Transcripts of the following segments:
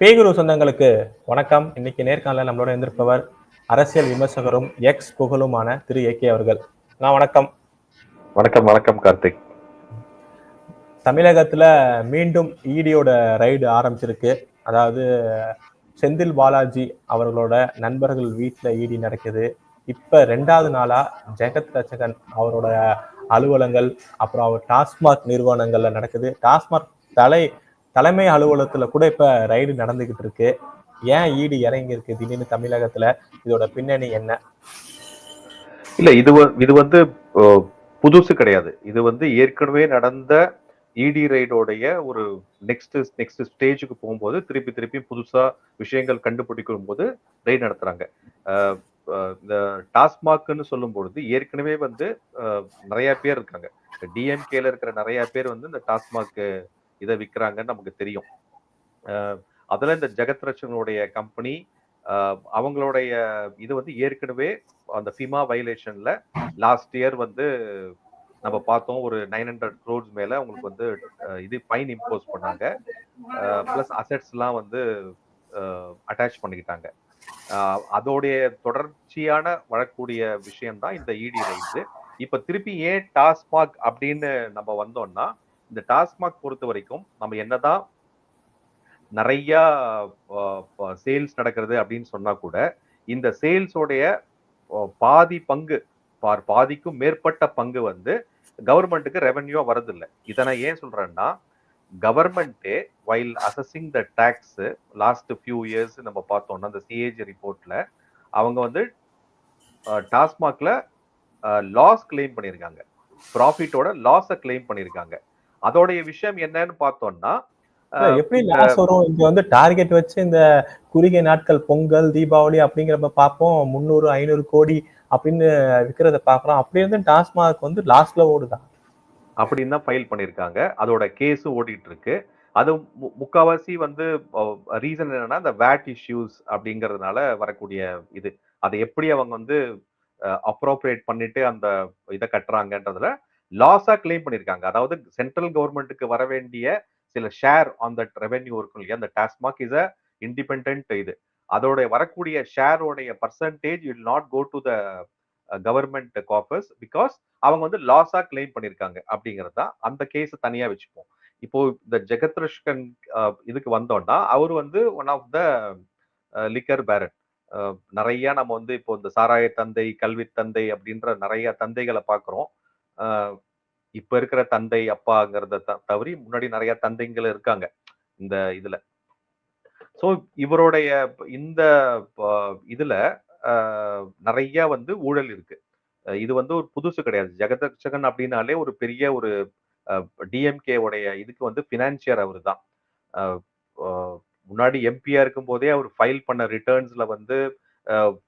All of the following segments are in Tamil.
பேகுரு சொந்தங்களுக்கு வணக்கம். இன்னைக்கு நேர்காணல நம்மளோட இருந்திருப்பவர் அரசியல் விமர்சகரும் எக்ஸ் புகழுமான திரு ஏகே அவர்கள். நான் வணக்கம். வணக்கம் வணக்கம் கார்த்திக். தமிழகத்துல மீண்டும் இடியோட ரைடு ஆரம்பிச்சிருக்கு. அதாவது செந்தில் பாலாஜி அவர்களோட நண்பர்கள் வீட்டில் இடி நடக்குது. இப்ப ரெண்டாவது நாளா ஜெகத் ரச்சகன் அவரோட அலுவலங்கள் அப்புறம் அவர் டாஸ்மாக் நிறுவனங்கள்ல நடக்குது. டாஸ்மாக் தலை தலைமை அலுவலகத்துல கூட இப்ப ரைடு நடந்துகிட்டு இருக்கு. ஏன் ஈடு இறங்கி இருக்கு? திடீர்னு தமிழகத்துல இதோட பின்னணி என்ன? இல்ல இது இது வந்து புதுசு கிடையாது. இது வந்து ஏற்கனவே நடந்த இடி ரைடோடைய ஒரு நெக்ஸ்ட் நெக்ஸ்ட் ஸ்டேஜுக்கு போகும்போது திருப்பி திருப்பி புதுசா விஷயங்கள் கண்டுபிடிக்கும் போது ரைட் நடத்துறாங்க இந்த டாஸ்மாக்னு சொல்லும் பொழுது ஏற்கனவே வந்து நிறைய பேர் இருக்காங்க. டிஎம்கேல இருக்கிற நிறைய பேர் வந்து இந்த டாஸ்மாக் இதை விற்கிறாங்கன்னு நமக்கு தெரியும். அதில் இந்த ஜெகத் ரட்சகனுடைய கம்பெனி அவங்களுடைய இது வந்து ஏற்கனவே அந்த ஃபிமா வயலேஷன்ல லாஸ்ட் இயர் வந்து நம்ம பார்த்தோம் ஒரு நைன் ஹண்ட்ரட் க்ரோர்ஸ் மேல அவங்களுக்கு வந்து இது ஃபைன் இம்போஸ் பண்ணாங்க. ப்ளஸ் அசெட்ஸ்லாம் வந்து அட்டாச் பண்ணிக்கிட்டாங்க. அதோடைய தொடர்ச்சியான வரக்கூடிய விஷயம் தான் இந்த இடி ரைட்ஸ் இப்போ திருப்பி ஏன் டாஸ்மாக் அப்படின்னு நம்ம வந்தோம்னா இந்த டாஸ்மாக் பொறுத்த வரைக்கும் நம்ம என்னதான் நிறைய சேல்ஸ் நடக்கிறது அப்படின்னு சொன்னா கூட இந்த சேல்ஸோடைய பாதி பங்கு பார் பாதிக்கும் மேற்பட்ட பங்கு வந்து கவர்மெண்ட்டுக்கு ரெவென்யூ வரதில்லை இதை நான் ஏன் சொல்றேன்னா கவர்மெண்ட்டே while assessing the tax last few years நம்ம பார்த்தோம்னா அந்த சிஏஜி ரிப்போர்ட்ல அவங்க வந்து டாஸ்மாக்ல லாஸ் கிளைம் பண்ணியிருக்காங்க. ப்ராஃபிட்டோட லாஸை கிளைம் பண்ணியிருக்காங்க. அதோடைய விஷயம் என்னன்னு பார்த்தோம்னா எப்படி லாஸ் வரும்? இங்க வந்து டார்கெட் வச்சு இந்த குறுகிய நாட்கள் பொங்கல் தீபாவளி அப்படிங்கிறப்ப பார்ப்போம். முந்நூறு ஐநூறு கோடி அப்படின்னு விற்கிறத பார்க்கலாம் அப்படி இருந்து டாஸ்மாக் வந்து லாஸ்ட்ல ஓடுதா அப்படின்னு தான் ஃபைல் பண்ணியிருக்காங்க. அதோட கேஸ் ஓடிட்டு இருக்கு அது முக்காவாசி வந்து ரீசன் என்னன்னா இந்த வேட் இஷ்யூஸ் அப்படிங்கறதுனால வரக்கூடிய இது. அதை எப்படி அவங்க வந்து அப்ரோப்ரியேட் பண்ணிட்டு அந்த இதை கட்டுறாங்கன்றதுல லாஸா கிளைம் பண்ணியிருக்காங்க அதாவது சென்ட்ரல் கவர்மெண்ட்டுக்கு வர வேண்டிய சில ஷேர் ஆன் தட் ரெவென்யூ இருக்கும் இல்லையா? அந்த டாஸ்மாக் இஸ் அ இண்டிபெண்ட் இது. அதோட வரக்கூடிய ஷேரோடைய percentage will not go to the government coffers because அவங்க வந்து லாஸா கிளைம் பண்ணியிருக்காங்க அப்படிங்கிறது தான் அந்த கேஸ் தனியா வச்சுப்போம். இப்போ இந்த ஜெகத்ரஷ்கன் uh, இதுக்கு வந்தோம்னா அவர் வந்து one of the liquor baron நிறைய நம்ம வந்து இப்போ இந்த சாராய தந்தை கல்வி தந்தை அப்படின்ற நிறைய தந்தைகளை பார்க்குறோம். இப்ப இருக்கிற தந்தை அப்பாங்கிறத தவறி முன்னாடி நிறைய தந்தைங்கள் இருக்காங்க இந்த இதுல. ஸோ இவருடைய இந்த இதுல நிறைய வந்து ஊழல் இருக்கு. இது வந்து ஒரு புதுசு கிடையாது. ஜெகதர்ஷகன் அப்படின்னாலே ஒரு பெரிய ஒரு டிஎம்கே உடைய இதுக்கு வந்து பினான்சியர் அவர் தான் முன்னாடி எம்பியா இருக்கும் போதே அவர் ஃபைல் பண்ண ரிட்டர்ன்ஸ்ல வந்து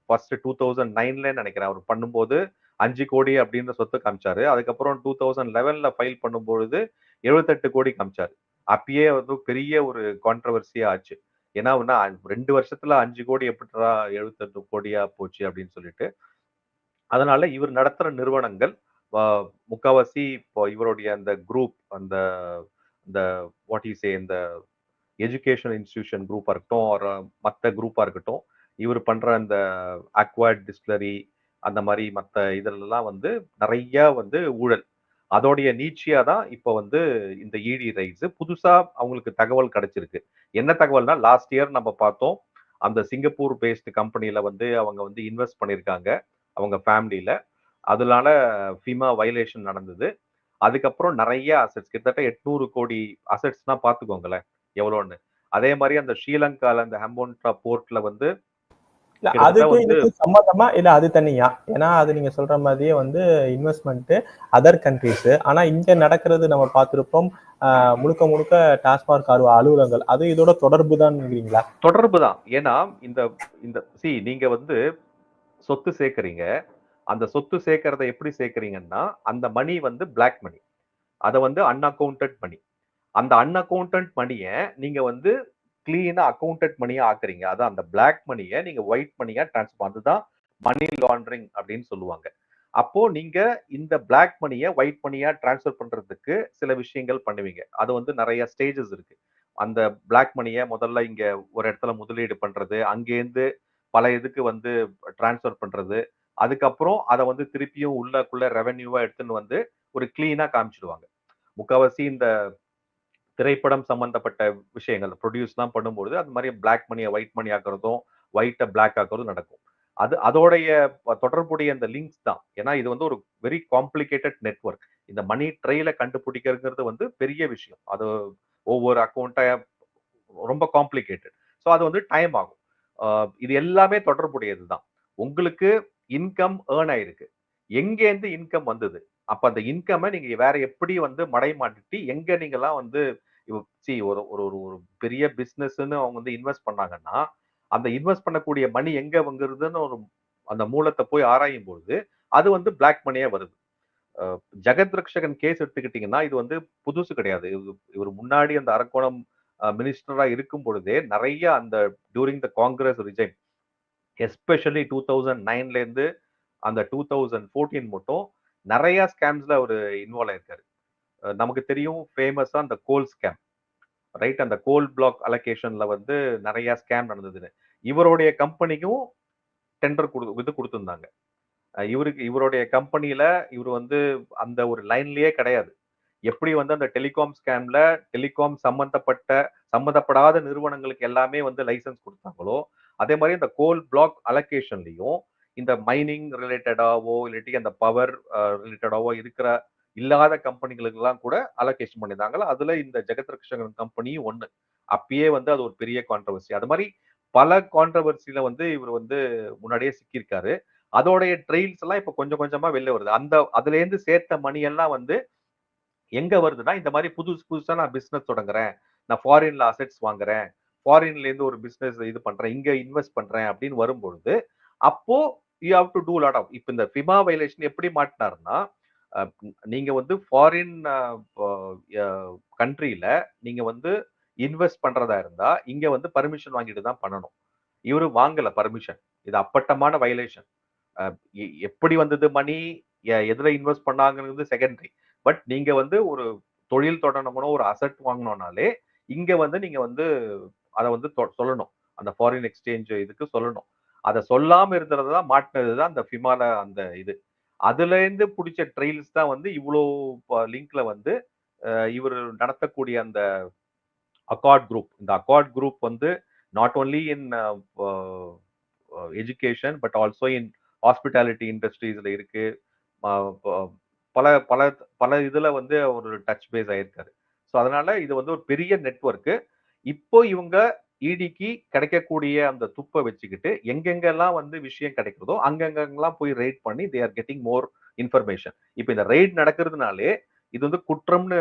ஃபர்ஸ்ட் டூ தௌசண்ட் நைன்ல நினைக்கிறேன். அவர் பண்ணும்போது அஞ்சு கோடி அப்படின்ற சொத்து காமிச்சாரு. அதுக்கப்புறம் டூ தௌசண்ட் லெவன்ல ஃபைல் பண்ணும்பொழுது எழுபத்தெட்டு கோடி காமிச்சாரு. அப்பயே வந்து பெரிய ஒரு கான்ட்ரவர்சியா ஆச்சு. ஏன்னா ரெண்டு வருஷத்துல அஞ்சு கோடி எப்படிடா எழுபத்தெட்டு கோடியா போச்சு அப்படின்னு சொல்லிட்டு. அதனால இவர் நடத்துற நிறுவனங்கள் முக்காவாசி இப்போ இவருடைய அந்த குரூப் அந்த இந்த வாட் யூ சே இந்த எஜுகேஷன் இன்ஸ்டிடியூஷன் குரூப்பாக இருக்கட்டும் ஒரு மற்ற குரூப்பாக இருக்கட்டும் இவர் பண்ணுற அந்த அக்வார்ட் டிஸ்டிலரி அந்த மாதிரி மற்ற இதிலெல்லாம் வந்து நிறைய வந்து ஊழல். அதோடைய நீட்சியா தான் இப்போ வந்து இந்த இடி ரைட்ஸ் புதுசா அவங்களுக்கு தகவல் கிடைச்சிருக்கு. என்ன தகவல்னா லாஸ்ட் இயர் நம்ம பார்த்தோம் அந்த சிங்கப்பூர் பேஸ்டு கம்பெனியில வந்து அவங்க வந்து இன்வெஸ்ட் பண்ணியிருக்காங்க அவங்க ஃபேமிலியில அதனால ஃபிமா வயலேஷன் நடந்தது. அதுக்கப்புறம் நிறைய அசெட்ஸ் கிட்டத்தட்ட எட்நூறு கோடி அசட்ஸ்னா பார்த்துக்கோங்களேன் எவ்வளோன்னு. அதே மாதிரி அந்த ஸ்ரீலங்கால அந்த ஹம்போன்ட்ரா போர்ட்ல வந்து வந்து- இதுக்கும் சம்மந்தமா இல்ல அது தனியா? ஏன்னா அது நீங்க சொல்ற மாதிரியே வந்து இன்வெஸ்ட்மெண்ட் அதர் கண்ட்ரிஸ் ஆனா இங்க நடக்கிறது நம்ம பார்த்திருப்போம் முழுக்க முழுக்க டாஸ்மாக் அலுவ அலுவலகங்கள். அது இதோட தொடர்பு தான் தொடர்பு தான் ஏன்னா இந்த இந்த சி நீங்க வந்து சொத்து சேர்க்கறீங்க அந்த சொத்து சேர்க்கறத எப்படி சேர்க்கறீங்கன்னா அந்த மணி வந்து பிளாக் மணி அதை வந்து அன்அக்கௌண்டட் மணி அந்த அன்அக்கௌண்டட் மணியை நீங்க வந்து கிளீனா அக்கௌண்டட் மணியா ஆக்குறீங்க. அதான் அந்த பிளாக் மணியை நீங்க ஒயிட் மணியா டிரான்ஸ்ஃபர் அதுதான் மணி லாண்ட்ரிங் அப்படின்னு சொல்லுவாங்க. அப்போ நீங்க இந்த பிளாக் மணியை ஒயிட் மணியா டிரான்ஸ்ஃபர் பண்றதுக்கு சில விஷயங்கள் பண்ணுவீங்க. அது வந்து நிறைய ஸ்டேஜஸ் இருக்கு. அந்த பிளாக் மணியை முதல்ல இங்க ஒரு இடத்துல முதலீடு பண்றது அங்கேருந்து பல இதுக்கு வந்து டிரான்ஸ்ஃபர் பண்றது. அதுக்கப்புறம் அதை வந்து திருப்பியும் உள்ளக்குள்ள ரெவென்யூவா எடுத்துன்னு வந்து ஒரு கிளீனா காமிச்சிடுவாங்க. முக்காவாசி இந்த திரைப்படம் சம்பந்தப்பட்ட விஷயங்கள் ப்ரொடியூஸ்லாம் பண்ணும்போது அது மாதிரி பிளாக் மணியை ஒயிட் மணி ஆக்குறதும் ஒயிட்டை பிளாக் ஆக்குறதும் நடக்கும். அது அதோடைய தொடர்புடைய அந்த லிங்க்ஸ் தான். ஏன்னா இது வந்து ஒரு வெரி காம்ப்ளிகேட்டட் நெட்ஒர்க் இந்த மணி ட்ரெயில கண்டுபிடிக்கிறது வந்து பெரிய விஷயம். அது ஒவ்வொரு அக்கௌண்ட்டை ரொம்ப காம்ப்ளிகேட்டட் ஸோ அது வந்து டைம் ஆகும். இது எல்லாமே தொடர்புடையது தான். உங்களுக்கு இன்கம் ஏர்ன் ஆயிருக்கு. எங்கேருந்து இன்கம் வந்தது? அப்ப அந்த இன்கம்மை நீங்க வேற எப்படி வந்து மடை மாட்டிட்டு எங்க நீங்கெல்லாம் வந்து சி ஒரு ஒரு ஒரு ஒரு பெரிய பிசினஸ்ன்னு அவங்க வந்து இன்வெஸ்ட் பண்ணாங்கன்னா அந்த இன்வெஸ்ட் பண்ணக்கூடிய மணி எங்க வந்துருதுன்னு ஒரு அந்த மூலத்தை போய் ஆராயும் பொழுது அது வந்து பிளாக் மணியா வருது. ஜெகத் ரக்ஷகன் கேஸ் எடுத்துக்கிட்டீங்கன்னா இது வந்து புதுசு கிடையாது. இவர் முன்னாடி அந்த அரக்கோணம் மினிஸ்டரா இருக்கும் பொழுதே நிறைய அந்த during the Congress regime especially two thousand நைன்ல இருந்து அந்த டூ தௌசண்ட் ஃபோர்டீன் மட்டும் நிறைய ஸ்கேம்ஸ்ல அவர் இன்வால்வ் ஆயிருக்காரு. நமக்கு தெரியும் ஃபேமஸா அந்த கோல் ஸ்கேம் ரைட் அந்த கோல் பிளாக் அலோகேஷன்ல வந்து நிறைய ஸ்கேம் நடந்ததுன்னு. இவருடைய கம்பெனிக்கும் டெண்டர் கொடு இது கொடுத்துருந்தாங்க. இவருக்கு இவருடைய கம்பெனியில இவர் வந்து அந்த ஒரு லைன்லயே கிடையாது. எப்படி வந்து அந்த டெலிகாம் ஸ்கேம்ல டெலிகாம் சம்பந்தப்பட்ட சம்பந்தப்படாத நிறுவனங்களுக்கு எல்லாமே வந்து லைசன்ஸ் கொடுத்தாங்களோ அதே மாதிரி இந்த கோல் பிளாக் அலோகேஷன்லையும் இந்த மைனிங் ரிலேட்டடாவோ இல்லாட்டி அந்த பவர் ரிலேட்டடாவோ இருக்கிற இல்லாத கம்பெனிகளுக்கெல்லாம் கூட அலோகேஷன் பண்ணியிருந்தாங்களா அதுல இந்த ஜெகத் ரக்ஷகன் கம்பெனியும் ஒண்ணு. அப்பயே வந்து அது ஒரு பெரிய கான்ட்ரவர்சி அது மாதிரி பல கான்ட்ரவர்சியில வந்து இவர் வந்து முன்னாடியே சிக்கியிருக்காரு. அதோடைய ட்ரெயில்ஸ் எல்லாம் இப்ப கொஞ்சம் கொஞ்சமா வெளில வருது. அந்த அதுல இருந்து சேர்த்த மணி எல்லாம் வந்து எங்க வருதுன்னா இந்த மாதிரி புதுசு புதுசா நான் பிசினஸ் தொடங்குறேன். நான் ஃபாரின்ல அசெட்ஸ் வாங்குறேன். ஃபாரின்ல இருந்து ஒரு பிசினஸ் இது பண்றேன். இங்க இன்வெஸ்ட் பண்றேன் அப்படின்னு வரும்பொழுது அப்போ you have to do lot of இப்போ இந்த ஃபிமா வயலேஷன் எப்படி மாட்டினாருன்னா நீங்க வந்து ஃபாரின் கண்ட்ரியில நீங்க வந்து இன்வெஸ்ட் பண்றதா இருந்தா இங்க வந்து பர்மிஷன் வாங்கிட்டு தான் பண்ணணும். இவரு வாங்கல பர்மிஷன் இது அப்பட்டமான வயலேஷன் எப்படி வந்தது மணி எதுல இன்வெஸ்ட் பண்ணாங்கிறது செகண்டரி பட் நீங்க வந்து ஒரு தொழில் தொடங்கணும் ஒரு அசட் வாங்கணும்னாலே இங்க வந்து நீங்க வந்து அதை வந்து சொல்லணும். அந்த ஃபாரின் எக்ஸ்சேஞ்ச் இதுக்கு சொல்லணும். அதை சொல்லாம இருந்தது தான் மாட்டினது தான் அந்த ஃபிமால அந்த இது. அதுல இருந்து பிடிச்ச ட்ரெயில்ஸ் தான் வந்து இவ்வளோ லிங்க்ல வந்து இவர் நடத்தக்கூடிய அந்த அக்கார்ட் குரூப் இந்த அக்கார்ட் குரூப் வந்து not only in education but also in hospitality இண்டஸ்ட்ரீஸ்ல இருக்கு. பல பல பல இதுல வந்து ஒரு டச் பேஸ் ஆயிருக்காரு. ஸோ அதனால இது வந்து ஒரு பெரிய நெட்ஒர்க்கு இப்போ இவங்க இடிக்கு கிடைக்கக்கூடிய அந்த துப்பை வச்சுக்கிட்டு எங்கெங்கெல்லாம் வந்து விஷயம் கிடைக்கிறதோ அங்கங்கெல்லாம் போய் ரைட் பண்ணி they are getting more information இப்போ இந்த ரெய்ட் நடக்கிறதுனாலே இது வந்து குற்றம்னு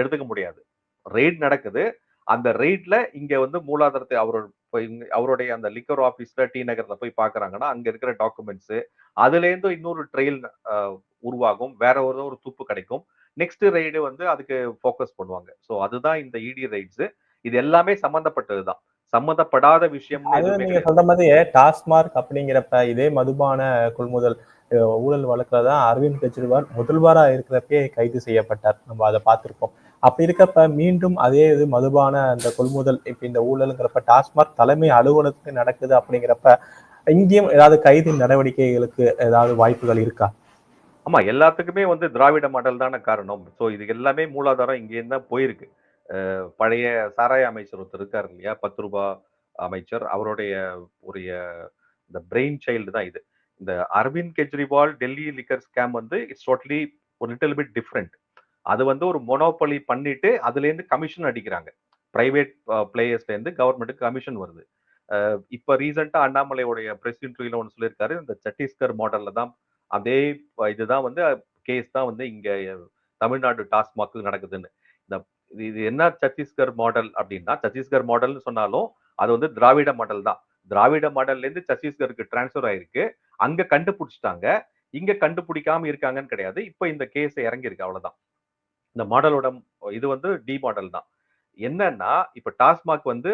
எடுத்துக்க முடியாது. ரெய்ட் நடக்குது. அந்த ரெய்ட்ல இங்க வந்து மூலாதாரத்தை அவரோட அவருடைய அந்த லிக்கர் ஆஃபீஸ்ல டி நகர்ல போய் பாக்குறாங்கன்னா அங்க இருக்கிற டாக்குமெண்ட்ஸ் அதுல இருந்து இன்னொரு ட்ரெயில் உருவாகும். வேற ஒரு ஒரு துப்பு கிடைக்கும். நெக்ஸ்ட் ரைடு வந்து அதுக்கு ஃபோக்கஸ் பண்ணுவாங்க. ஸோ அதுதான் இந்த இடி ரைட்ஸ் இது எல்லாமே சம்மந்தப்பட்டது தான் சம்மந்தப்படாத விஷயம் நீங்க சொல்ற மாதிரி டாஸ்மார்க் அப்படிங்கிறப்ப இதே மதுபான கொள்முதல் ஊழல் வழக்குல தான் அரவிந்த் கெஜ்ரிவால் முதல்வரா இருக்கிறப்பே கைது செய்யப்பட்டார். நம்ம அதை பார்த்திருக்கோம் அப்படி இருக்கப்ப மீண்டும் அதே இது மதுபான அந்த கொள்முதல் இப்ப இந்த ஊழலுங்கிறப்ப டாஸ்மார்க் தலைமை அலுவலகத்துக்கு நடக்குது அப்படிங்கிறப்ப இங்கேயும் ஏதாவது கைது நடவடிக்கைகளுக்கு ஏதாவது வாய்ப்புகள் இருக்கா? ஆமா எல்லாத்துக்குமே வந்து திராவிட மாடல் தானே காரணம். ஸோ இது எல்லாமே மூலாதாரம் இங்கேருந்து தான் போயிருக்கு. பழைய சாராய அமைச்சர் ஒருத்தர் இருக்கார் இல்லையா? பத்து ரூபா அமைச்சர். அவருடைய உரிய இந்த பிரெயின் சைல்டு தான் இது. இந்த அரவிந்த் கெஜ்ரிவால் டெல்லி லிக்கர் ஸ்கேம் வந்து இட்ஸ் டோட்டலி ஒரு லிட்டில் பிட் டிஃப்ரெண்ட் அது வந்து ஒரு மொனோபலி பண்ணிட்டு அதுலேருந்து கமிஷன் அடிக்கிறாங்க. பிரைவேட் பிளேயர்ஸ்லேருந்து கவர்மெண்ட்டுக்கு கமிஷன் வருது. இப்போ ரீசெண்டாக அண்ணாமலையோடைய பிரஸ் இன்டர்வியூல ஒன்று சொல்லியிருக்காரு. இந்த சத்தீஸ்கர் மாடலில் தான் அதே இதுதான் வந்து கேஸ் தான் வந்து இங்கே தமிழ்நாடு டாஸ்மாக் நடக்குதுன்னு. இந்த இது இது என்ன சத்தீஸ்கர் மாடல் அப்படின்னா சத்தீஸ்கர் மாடல்னு சொன்னாலும் அது வந்து திராவிட மாடல் தான். திராவிட மாடல்ல இருந்து சத்தீஸ்கருக்கு டிரான்ஸ்ஃபர் ஆயிருக்கு. அங்க கண்டுபிடிச்சிட்டாங்க. இங்க கண்டுபிடிக்காம இருக்காங்கன்னு கிடையாது. இப்போ இந்த கேஸ் இறங்கியிருக்கு. அவ்வளவுதான். இந்த மாடலோட இது வந்து டி மாடல் தான். என்னன்னா இப்ப டாஸ்மாக் வந்து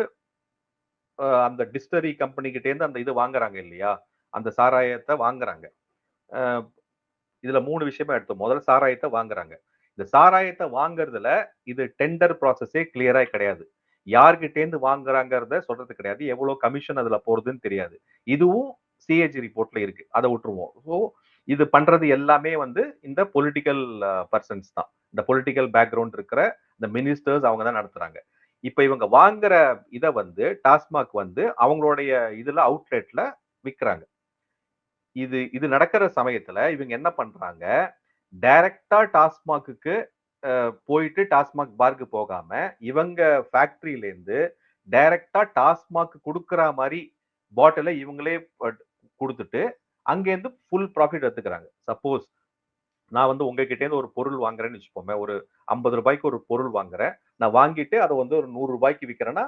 அந்த டிஸ்டரி கம்பெனிக்கிட்டேருந்து அந்த இது வாங்குறாங்க இல்லையா? அந்த சாராயத்தை வாங்குறாங்க. இதுல மூணு விஷயமா எடுத்தோம். முதல்ல சாராயத்தை வாங்குறாங்க. இந்த சாராயத்தை வாங்குறதுல இது டெண்டர் ப்ராசஸே கிளியரா கிடையாது. யார்கிட்டேருந்து வாங்குறாங்கிறத சொல்றது கிடையாது. எவ்வளவு கமிஷன் அதுல போறதுன்னு தெரியாது. இதுவும் சிஏஜி ரிப்போர்ட்ல இருக்கு. அதை விட்டுருவோம். ஸோ இது பண்றது எல்லாமே வந்து இந்த பொலிட்டிக்கல் பர்சன்ஸ் தான். இந்த பொலிட்டிக்கல் பேக்ரவுண்ட் இருக்கிற இந்த மினிஸ்டர்ஸ் அவங்க தான் நடத்துறாங்க. இப்ப இவங்க வாங்குற இதை வந்து டாஸ்மாக் வந்து அவங்களுடைய இதுல அவுட்லெட்ல விற்கிறாங்க இது இது நடக்கிற சமயத்துல இவங்க என்ன பண்றாங்க டைரக்டா டாஸ்மாக்கு போயிட்டு டாஸ்மாக் பார்க்கு போகாம இவங்க ஃபேக்டரியில இருந்து டைரக்டா டாஸ்மாக் கொடுக்குற மாதிரி பாட்டிலை இவங்களே கொடுத்துட்டு அங்கேருந்து ஃபுல் ப்ராஃபிட் எடுத்துக்கிறாங்க. சப்போஸ் நான் வந்து உங்ககிட்ட இருந்து ஒரு பொருள் வாங்குறேன்னு வச்சுப்போமே ஒரு ஐம்பது ரூபாய்க்கு ஒரு பொருள் வாங்குறேன். நான் வாங்கிட்டு அதை வந்து ஒரு நூறு ரூபாய்க்கு விற்கிறேன்னா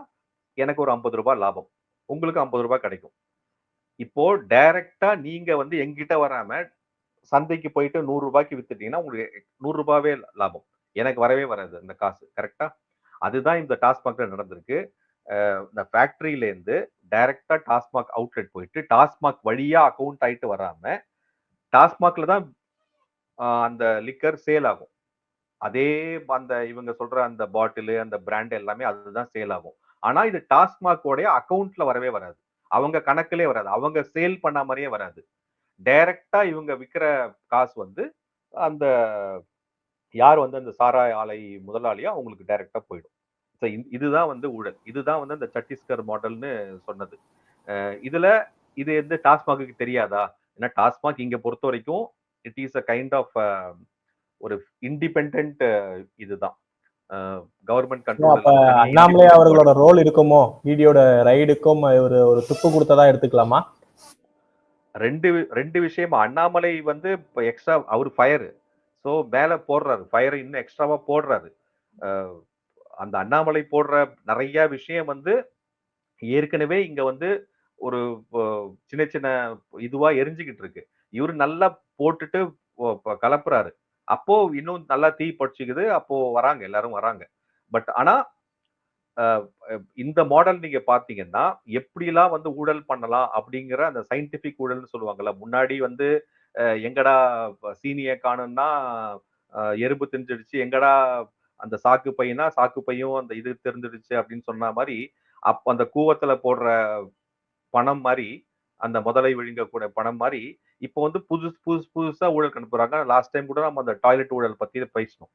எனக்கு ஒரு ஐம்பது ரூபாய் லாபம். உங்களுக்கு ஐம்பது ரூபாய் கிடைக்கும். இப்போ டைரக்டா நீங்க வந்து எங்கிட்ட வராம சந்தைக்கு போயிட்டு நூறு ரூபாய்க்கு வித்துட்டீங்கன்னா உங்களுக்கு நூறு ரூபாவே லாபம். எனக்கு வரவே வராது அந்த காசு கரெக்டா அதுதான் இந்த டாஸ்மாக்ல நடந்திருக்கு. இந்த ஃபேக்டரியில இருந்து டைரக்டா டாஸ்மாக் அவுட்லெட் போயிட்டு டாஸ்மாக் வழியா அக்கௌண்ட் ஆயிட்டு வராம டாஸ்மாக்ல தான் அந்த லிக்கர் சேல் ஆகும். அதே அந்த இவங்க சொல்ற அந்த பாட்டிலு அந்த பிராண்ட் எல்லாமே அதுதான் சேல் ஆகும். ஆனா இது டாஸ்மாகோடைய அக்கௌண்ட்ல வரவே வராது. அவங்க கணக்கிலே வராது. அவங்க சேல் பண்ண மாதிரியே வராது. டைரக்டா இவங்க விற்கிற காசு வந்து அந்த யார் வந்து அந்த சாராய ஆலை முதலாளியோ அவங்களுக்கு டைரக்டா போயிடும். ஸோ இதுதான் வந்து ஊழல். இதுதான் வந்து அந்த சத்தீஸ்கர் மாடல்னு சொன்னது. இதுல இது வந்து டாஸ்மாக்கு தெரியாதா? ஏன்னா டாஸ்மாக் இங்க பொறுத்த வரைக்கும் it is a kind of ஒரு இண்டிபெண்ட் இதுதான். கவர்மெண்ட் கண்ட்ரோல் அண்ணாமலை அவர்களோட ரோல் இருக்குமோ? வீடியோட ரைடுக்கும் ஒரு ஒரு துப்பு கொடுத்ததா எடுத்துக்கலாமா? ரெண்டு ரெண்டு விஷயமா அண்ணாமலை வந்து இப்போ எக்ஸ்ட்ரா அவர் ஃபயரு ஸோ மேலே போடுறாரு ஃபயர் இன்னும் எக்ஸ்ட்ராவா போடுறாரு. அந்த அண்ணாமலை போடுற நிறைய விஷயம் வந்து ஏற்கனவே இங்க வந்து ஒரு சின்ன சின்ன இதுவா எரிஞ்சுக்கிட்டு இருக்கு. இவர் நல்லா போட்டுட்டு கலப்புறாரு. அப்போ இன்னும் நல்லா தீ படிச்சுக்குது அப்போ வராங்க எல்லாரும் வராங்க. பட் ஆனா இந்த மாடல் நீங்க பாத்தீங்கன்னா எப்படிலாம் வந்து ஊழல் பண்ணலாம் அப்படிங்கிற அந்த சயின்டிபிக் ஊழல்னு சொல்லுவாங்கல்ல முன்னாடி வந்து எங்கடா சீனியர் காணும்னா எறும்பு தெரிஞ்சிடுச்சு எங்கடா அந்த சாக்கு பையனா சாக்கு பையும் அந்த இது தெரிஞ்சிடுச்சு அப்படின்னு சொன்ன மாதிரி அப்ப அந்த கூவத்துல போடுற பணம் மாதிரி அந்த முதலை விழுங்கக்கூடிய பணம் மாதிரி இப்போ வந்து புதுசு புதுசு புதுசா ஊழல் அனுப்புறாங்க லாஸ்ட் டைம் கூட நம்ம அந்த டாய்லெட் ஊழல் பத்தி பேசணும்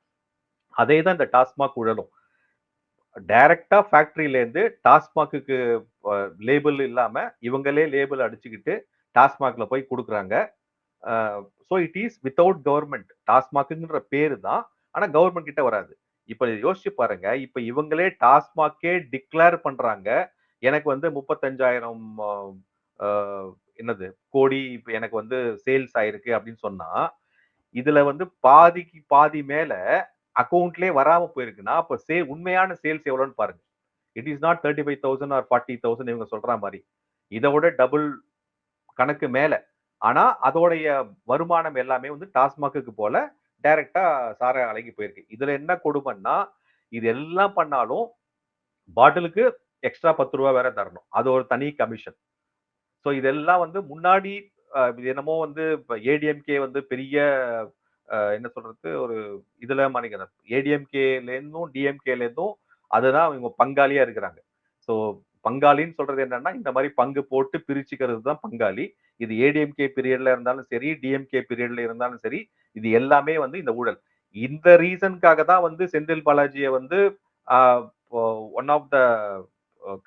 அதே தான் இந்த டாஸ்மாக் ஊழலும். டைரக்டா ஃபேக்டரியிலேருந்து டாஸ்மாக்கு லேபிள் இல்லாம இவங்களே லேபிள் அடிச்சுக்கிட்டு டாஸ்மாக்ல போய் கொடுக்குறாங்க. So it is without government டாஸ்மாக்குங்கிற பேர் தான் ஆனால் கவர்மெண்ட் கிட்ட வராது. இப்போ யோசிச்சு பாருங்க இப்போ இவங்களே டாஸ்மாக்கே டிக்ளேர் பண்றாங்க. எனக்கு வந்து முப்பத்தஞ்சாயிரம் என்னது கோடி இப்போ எனக்கு வந்து சேல்ஸ் ஆயிருக்கு அப்படின்னு சொன்னா இதுல வந்து பாதிக்கு பாதி மேல அக்கௌண்ட்லேயே வராமல் போயிருக்குன்னா அப்போ சே உண்மையான சேல்ஸ் எவ்வளோன்னு பாருங்க. It is not thirty five thousand or forty thousand இவங்க சொல்ற மாதிரி. இதை விட டபுள் கணக்கு மேலே. ஆனால் அதோடைய வருமானம் எல்லாமே வந்து டாஸ்மாக்கு போல டைரக்டா சார அழகி போயிருக்கு. இதுல என்ன கொடுமைன்னா இது எல்லாம் பண்ணாலும் பாட்டிலுக்கு எக்ஸ்ட்ரா பத்து ரூபா வேற தரணும். அது ஒரு தனி கமிஷன் ஸோ இதெல்லாம் வந்து முன்னாடி என்னமோ வந்து ஏடிஎம்கே வந்து பெரிய என்ன சொல்றது ஒரு இதுல மாணிக்கிறேன் ஏடிஎம்கேல இருந்தும் இருந்தும் அதுதான் இவங்க பங்காளியா இருக்கிறாங்க. ஸோ பங்காளின்னு சொல்றது என்னன்னா இந்த மாதிரி பங்கு போட்டு பிரிச்சுக்கிறது தான் பங்காளி. இது ஏடிஎம்கே பீரியட்ல இருந்தாலும் சரி டிஎம்கே பீரியட்ல இருந்தாலும் சரி இது எல்லாமே வந்து இந்த ஊழல். இந்த ரீசனுக்காக தான் வந்து செந்தில் பாலாஜியை வந்து one of the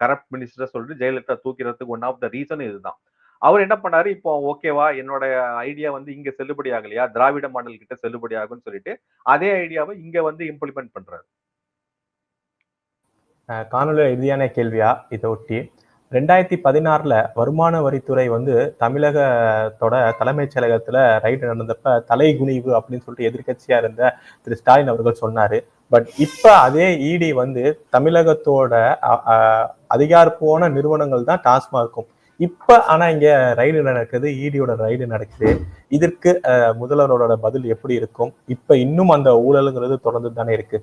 corrupt minister சொல்லிட்டு ஜெயலலிதா தூக்கிறதுக்கு ஒன் ஆஃப் த ரீசன் இதுதான். அவர் என்ன பண்ணாரு? இப்போ ஓகேவா என்னோட ஐடியா வந்து இங்க செல்லுபடி ஆகலையா? திராவிட மாடல் கிட்ட செல்லுபடி ஆகும்னு சொல்லிட்டு அதே ஐடியாவை இங்க வந்து இம்ப்ளிமெண்ட் பண்றாரு. காணொலி இறுதியான கேள்வியா? இதை ஒட்டி. ரெண்டாயிரத்தி பதினாறுல வருமான வரித்துறை வந்து தமிழகத்தோட தலைமைச் செயலகத்துல ரைடு நடந்தப்ப தலைகுனிவு அப்படின்னு சொல்லிட்டு எதிர்கட்சியா இருந்த திரு ஸ்டாலின் அவர்கள் சொன்னாரு. பட் இப்ப அதே இடி வந்து தமிழகத்தோட அதிகாரப்போன நிறுவனங்கள் தான் டாஸ்மாகும் இப்ப ஆனா இங்க ரைடு நடக்குது இடியோட ரைடு நடக்குது. இதற்கு முதல்வரோட பதில் எப்படி இருக்கும்? இப்ப இன்னும் அந்த ஊழலுங்கிறது தொடர்ந்து தானே இருக்கு.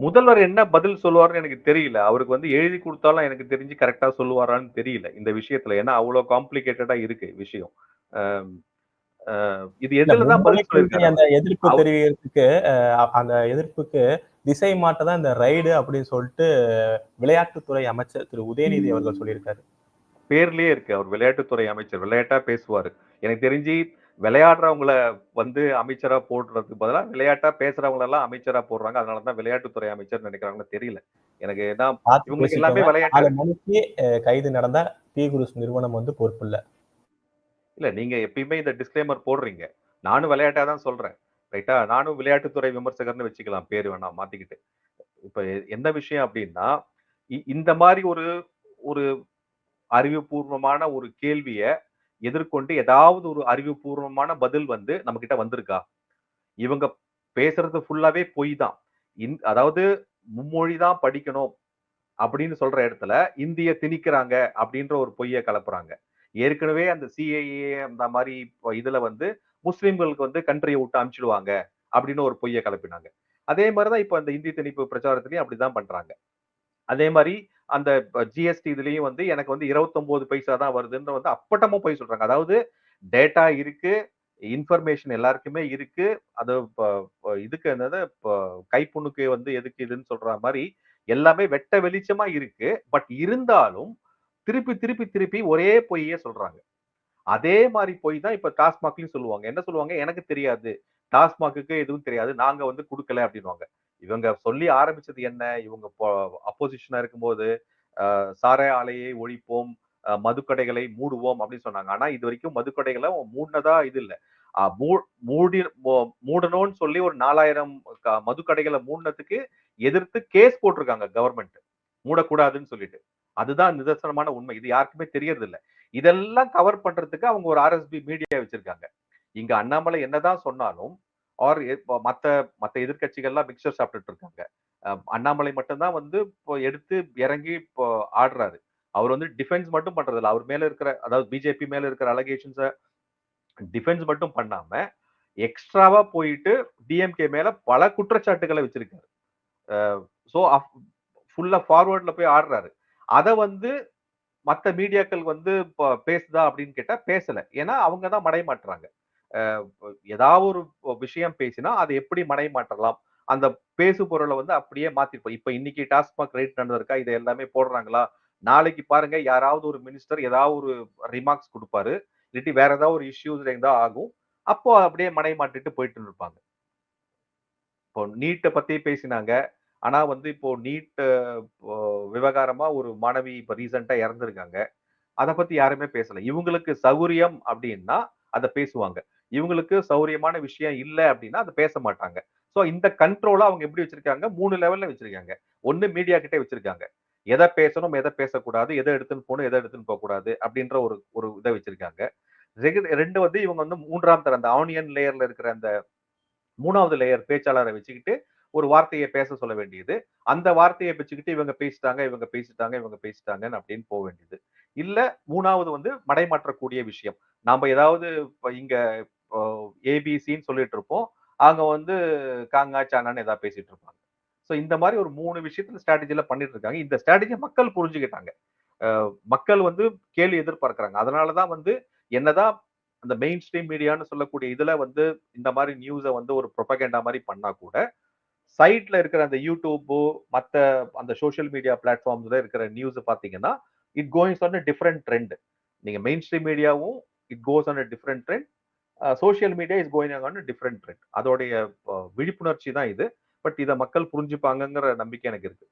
முதல்வர் என்ன பதில் சொல்லுவார்னு எனக்கு தெரியல. அவருக்கு வந்து எழுதி கொடுத்தாலும் எனக்கு தெரிஞ்சு கரெக்டா சொல்லுவாரான்னு தெரியல இந்த விஷயத்துல. ஏன்னா அவ்வளவு காம்ப்ளிகேட்டடா இருக்கு விஷயம். இது எதுலதான் பதில் அந்த எதிர்ப்பு தெரிவிக்கிறதுக்கு அந்த எதிர்ப்புக்கு திசை மாட்ட தான் இந்த ரைடு அப்படின்னு சொல்லிட்டு விளையாட்டுத்துறை அமைச்சர் திரு உதயநிதி அவர்கள் சொல்லியிருக்காரு. பேர்லயே இருக்கு. அவர் விளையாட்டுத்துறை அமைச்சர் விளையாட்டா பேசுவாரு. எனக்கு தெரிஞ்சு விளையாடுறவங்கள வந்து அமைச்சரா போடுறதுக்கு பதிலா விளையாட்டா பேசுறவங்க எல்லாம் அமைச்சரா போடுறாங்க. அதனாலதான் விளையாட்டுத்துறை அமைச்சர் நினைக்கிறாங்கன்னு தெரியல. எனக்கு ஏன்னா இவங்களுக்கு எல்லாமே. விளையாட்டு கைது நடந்த பி. குரூஸ் நிறுவனம் வந்து பொறுப்பு இல்ல. இல்ல நீங்க எப்பயுமே இந்த டிஸ்க்ளைமர் போடுறீங்க. நானும் விளையாட்டா தான் சொல்றேன். ரைட்டா? நானும் விளையாட்டுத்துறை விமர்சகர்னு வச்சுக்கலாம் பேர் வேணாம் மாத்திக்கிட்டு. இப்ப என்ன விஷயம் அப்படின்னா இந்த மாதிரி ஒரு ஒரு அறிவுபூர்வமான ஒரு கேள்விய எதிர்கொண்டு ஏதாவது ஒரு அறிவுபூர்வமான பதில் வந்து நம்ம கிட்ட வந்திருக்கா? இவங்க பேசுறது ஃபுல்லாவே பொய் தான். இந்- அதாவது மும்மொழி தான் படிக்கணும் அப்படின்னு சொல்ற இடத்துல இந்திய திணிக்கிறாங்க அப்படின்ற ஒரு பொய்யை கலப்புறாங்க. ஏற்கனவே அந்த சிஐஏ அந்த மாதிரி இதுல வந்து முஸ்லிம்களுக்கு வந்து கண்ட்ரியை விட்டு அமிச்சிடுவாங்க அப்படின்னு ஒரு பொய்யை கலப்பினாங்க அதே மாதிரிதான் இப்ப அந்த இந்தி திணிப்பு பிரச்சாரத்திலையும் அப்படிதான் பண்றாங்க. அதே மாதிரி அந்த ஜிஎஸ்டி இதுலயும் வந்து எனக்கு வந்து 29 பைசா தான் வருதுன்னு வந்து அப்பட்டமா போய் சொல்றாங்க. அதாவது டேட்டா இருக்கு இன்ஃபர்மேஷன் எல்லாருக்குமே இருக்கு அது இதுக்கு என்னது இப்போ கைப்புண்ணுக்கு வந்து எதுக்கு இதுன்னு சொல்ற மாதிரி எல்லாமே வெட்ட வெளிச்சமா இருக்கு. பட் இருந்தாலும் திருப்பி திருப்பி திருப்பி ஒரே பொய்யே சொல்றாங்க. அதே மாதிரி போய் தான் இப்ப டாஸ்மாக்லயும் சொல்லுவாங்க. என்ன சொல்லுவாங்க? எனக்கு தெரியாது. டாஸ்மாக்கு எதுவும் தெரியாது. நாங்க வந்து கொடுக்கல அப்படின்வாங்க இவங்க சொல்லி ஆரம்பிச்சது என்ன? இவங்க அப்போசிஷனா இருக்கும்போது சாரை சாராய ஆலையை ஒழிப்போம் அஹ், மதுக்கடைகளை மூடுவோம் அப்படின்னு சொன்னாங்க. ஆனா இது வரைக்கும் மதுக்கடைகளை மூடினதா இது இல்ல. மூடி மூ- மூடணும்னு சொல்லி ஒரு நாலாயிரம் மதுக்கடைகளை மூடினதுக்கு எதிர்த்து கேஸ் போட்டிருக்காங்க கவர்மெண்ட் மூடக்கூடாதுன்னு சொல்லிட்டு. அதுதான் நிதர்சனமான உண்மை. இது யாருக்குமே தெரியறது இல்லை இதெல்லாம் கவர் பண்றதுக்கு அவங்க ஒரு ஆர்எஸ்பி மீடியா வச்சிருக்காங்க. இங்க அண்ணாமலை என்னதான் சொன்னாலும் ஆர் மத்த மத்த எதிர்க்கட்சிகள்லாம் மிக்சர் சாப்பிட்டுட்டு இருக்காங்க. அண்ணாமலை மட்டும்தான் வந்து இப்போ எடுத்து இறங்கி இப்போ ஆடுறாரு. அவர் வந்து டிஃபென்ஸ் மட்டும் பண்றது அவர் மேல இருக்கிற அதாவது பிஜேபி மேல இருக்கிற அலகேஷன்ஸை டிஃபென்ஸ் மட்டும் பண்ணாம எக்ஸ்ட்ராவா போயிட்டு டிஎம்கே மேல பல குற்றச்சாட்டுகளை வச்சிருக்காரு. ஸோ ஃபுல்லா ஃபார்வர்ட்ல போய் ஆடுறாரு. அதை வந்து மற்ற மீடியாக்கள் வந்து இப்போ பேசுதா அப்படின்னு கேட்டால் பேசலை. ஏன்னா அவங்க தான் மடைமாட்டுறாங்க ஏதாவது ஒரு விஷயம் பேசினா அதை எப்படி மடைமாற்றலாம் அந்த பேசு பொருளை வந்து அப்படியே மாற்றிப்போம் இப்போ இன்னைக்கு டாஸ்மாக் ரைட் நடந்திருக்கா? இதை எல்லாமே போடுறாங்களா? நாளைக்கு பாருங்க யாராவது ஒரு மினிஸ்டர் ஏதாவது ஒரு ரிமார்க்ஸ் கொடுப்பாரு. இல்லாட்டி வேற ஏதாவது ஒரு இஷ்யூஸ் இருந்தா ஆகும். அப்போ அப்படியே மடை மாட்டிட்டு போயிட்டு இருப்பாங்க. இப்போ நீட்டை பத்தி பேசினாங்க. ஆனா வந்து இப்போ நீட் விவகாரமா ஒரு மாணவி இப்ப ரீசெண்டா இறந்துருக்காங்க. அதை பத்தி யாருமே பேசல. இவங்களுக்கு சௌரியம் அப்படின்னா அதை பேசுவாங்க. இவங்களுக்கு சௌரியமான விஷயம் இல்லை அப்படின்னா அதை பேச மாட்டாங்க. ஸோ இந்த கண்ட்ரோலை அவங்க எப்படி வச்சிருக்காங்க? மூணு லெவல்ல வச்சிருக்காங்க. ஒன்று மீடியா கிட்டே வச்சிருக்காங்க. எதை பேசணும் எதை பேசக்கூடாது எதை எடுத்துன்னு போகணும் எதை எடுத்துன்னு போகக்கூடாது அப்படின்ற ஒரு ஒரு இதை வச்சிருக்காங்க. ரெண்டு வந்து இவங்க வந்து மூன்றாம் தர அந்த ஆனியன் லேயர்ல இருக்கிற அந்த மூணாவது லேயர் பேச்சாளரை வச்சுக்கிட்டு ஒரு வார்த்தையை பேச சொல்ல வேண்டியது. அந்த வார்த்தையை வச்சுக்கிட்டு இவங்க பேசிட்டாங்க இவங்க பேசிட்டாங்க இவங்க பேசிட்டாங்கன்னு அப்படின்னு போக வேண்டியது. இல்ல மூணாவது வந்து மடைமாற்றக்கூடிய விஷயம். நாம ஏதாவது இங்க ஏபிசின்னு சொல்லிட்டு இருப்போம். அவங்க வந்து காங்கா சானான்னு ஏதாவது பேசிட்டு இருப்பாங்க. ஸோ இந்த மாதிரி ஒரு மூணு விஷயத்துல ஸ்ட்ராட்டஜில பண்ணிட்டு இருக்காங்க. இந்த ஸ்ட்ராட்டஜியை மக்கள் புரிஞ்சுக்கிட்டாங்க. மக்கள் வந்து கேள்வி எதிர்பார்க்கிறாங்க. அதனாலதான் வந்து என்னதான் அந்த மெயின் ஸ்ட்ரீம் மீடியான்னு சொல்லக்கூடிய இதுல வந்து இந்த மாதிரி நியூஸை வந்து ஒரு ப்ரொபகேண்டா மாதிரி பண்ணா கூட சைட்ல இருக்கிற அந்த யூடியூப்போ மற்ற அந்த சோஷியல் மீடியா பிளாட்ஃபார்ம்ஸ்ல இருக்கிற நியூஸ் பாத்தீங்கன்னா it goings on different trend நீங்க மெயின் ஸ்ட்ரீம் மீடியாவும் it goes on different trend social media is going on different trend அதோடைய விழிப்புணர்ச்சி தான் இது. பட் இதை மக்கள் புரிஞ்சுப்பாங்கங்கிற நம்பிக்கை எனக்கு இருக்கு.